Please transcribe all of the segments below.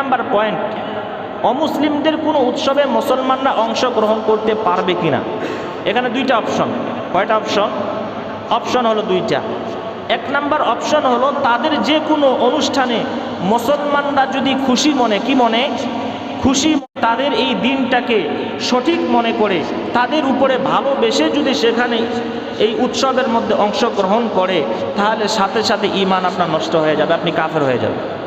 Number point অমুসলিমদের কোনো উৎসবে মুসলমানরা অংশগ্রহণ করতে পারবে কিনা? এখানে দুইটা অপশন কয়টা অপশন অপশন হলো দুইটা। এক নাম্বার অপশন হলো তাদের যে কোনো অনুষ্ঠানে মুসলমানরা যদি খুশি মনে, কি মনে? খুশি তাদের এই দিনটাকে সঠিক মনে করে, তাদের উপরে ভালোবেসে যদি সেখানে এই উৎসবের মধ্যে অংশগ্রহণ করে, তাহলে সাথে সাথে ইমান আপনার নষ্ট হয়ে যাবে, আপনি কাফের হয়ে যাবেন।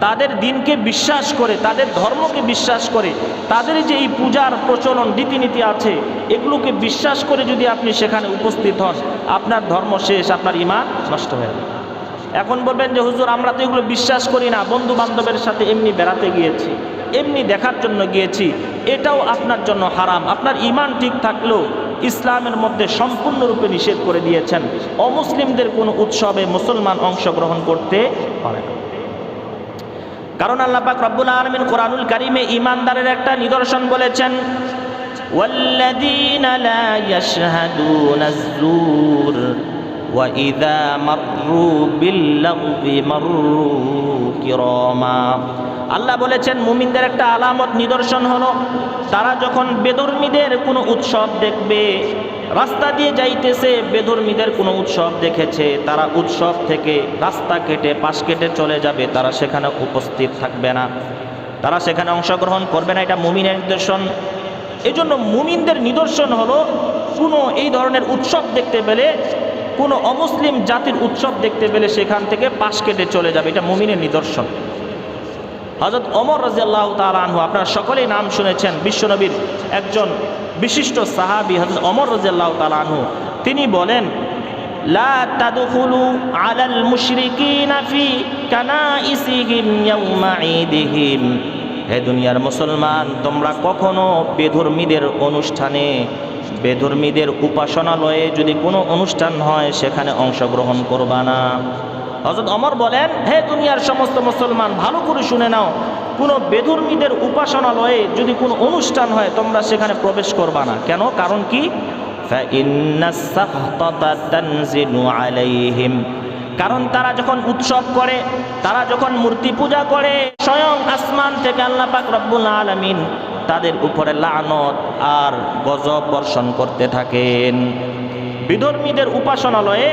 তাদের দিনকে বিশ্বাস করে, তাদের ধর্মকে বিশ্বাস করে, তাদের যে এই পূজার প্রচলন, রীতিনীতি আছে, এগুলোকে বিশ্বাস করে যদি আপনি সেখানে উপস্থিত হন, আপনার ধর্ম শেষ, আপনার ইমান নষ্ট হয়ে এখন বলবেন যে, হুজুর, আমরা তো এগুলো বিশ্বাস করি না বন্ধু বান্ধবের সাথে এমনি বেড়াতে গিয়েছি, এমনি দেখার জন্য গিয়েছি, এটাও আপনার জন্য হারাম, আপনার ইমান ঠিক থাকলেও ইসলামের মধ্যে সম্পূর্ণরূপে নিষেধ করে দিয়েছেন, অমুসলিমদের কোনো উৎসবে মুসলমান অংশগ্রহণ করতে পারে না। কারণ আল্লাহ পাক রব্বুল আলমিন কোরআনুল কারিমে ইমানদারের একটা নিদর্শন বলেছেন والذين لا يشهدون الزور وإذا مروا باللغو مروا كراما আল্লাহ বলেছেন মুমিনদের একটা আলামত নিদর্শন হলো তারা যখন বেদর্মীদের কোনো উৎসব দেখবে রাস্তা দিয়ে যাইতেছে বেধর্মীদের কোনো উৎসব দেখেছে তারা উৎসব থেকে রাস্তা কেটে পাশ কেটে চলে যাবে তারা সেখানে উপস্থিত থাকবে না তারা সেখানে অংশগ্রহণ করবে না এটা মুমিনের নিদর্শন এই জন্য মুমিনদের নিদর্শন হলো কোনো এই ধরনের উৎসব দেখতে পেলে কোনো অমুসলিম জাতির উৎসব দেখতে পেলে সেখান থেকে পাশ কেটে চলে যাবে। এটা মুমিনের নিদর্শন। হজরত অমর রাজিয়াল্লাহ তালানহু আপনারা সকলেই নাম শুনেছেন, বিশ্বনবীর একজন বিশিষ্ট সাহাবি হজরত অমর রাজিয়াল্লাহ তালানহু তিনি বলেন, লা হে দুনিয়ার মুসলমান, তোমরা কখনো বেধর্মীদের অনুষ্ঠানে বেধর্মীদের উপাসনালয়ে যদি কোনো অনুষ্ঠান হয়, সেখানে অংশগ্রহণ করবা না। হজরত অমর বলেন, হে দুনিয়ার সমস্ত মুসলমান, ভালো করে শুনে নাও। কোনো বেধর্মীদের উপাসনালয়ে যদি কোনো অনুষ্ঠান হয়, তোমরা সেখানে প্রবেশ করবা না। কেন? কারণ কি? কারণ তারা যখন উৎসব করে, তারা যখন মূর্তি পূজা করে, স্বয়ং আসমান থেকে আল্লাপাক রব্বুল আলমিন তাদের উপরে লানত আর গজব বর্ষণ করতে থাকেন। বিধর্মীদের উপাসনালয়ে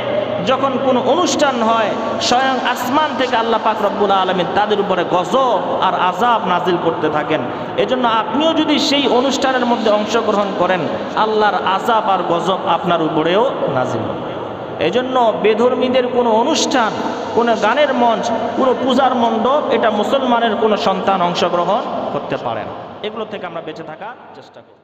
যখন কোনো অনুষ্ঠান হয়, স্বয়ং আসমান থেকে আল্লাহ পাক রব্বুল আলমিন তাদের উপরে গজব আর আজাব নাজিল করতে থাকেন। এজন্য আপনিও যদি সেই অনুষ্ঠানের মধ্যে অংশগ্রহণ করেন, আল্লাহর আজাব আর গজব আপনার উপরেও নাজিল হবে। এই জন্য বেধর্মীদের কোনো অনুষ্ঠান, কোনো গানের মঞ্চ, কোনো পূজার মণ্ডপ, এটা মুসলমানের কোনো সন্তান অংশগ্রহণ করতে পারে না। এগুলো থেকে আমরা বেঁচে থাকার চেষ্টা করি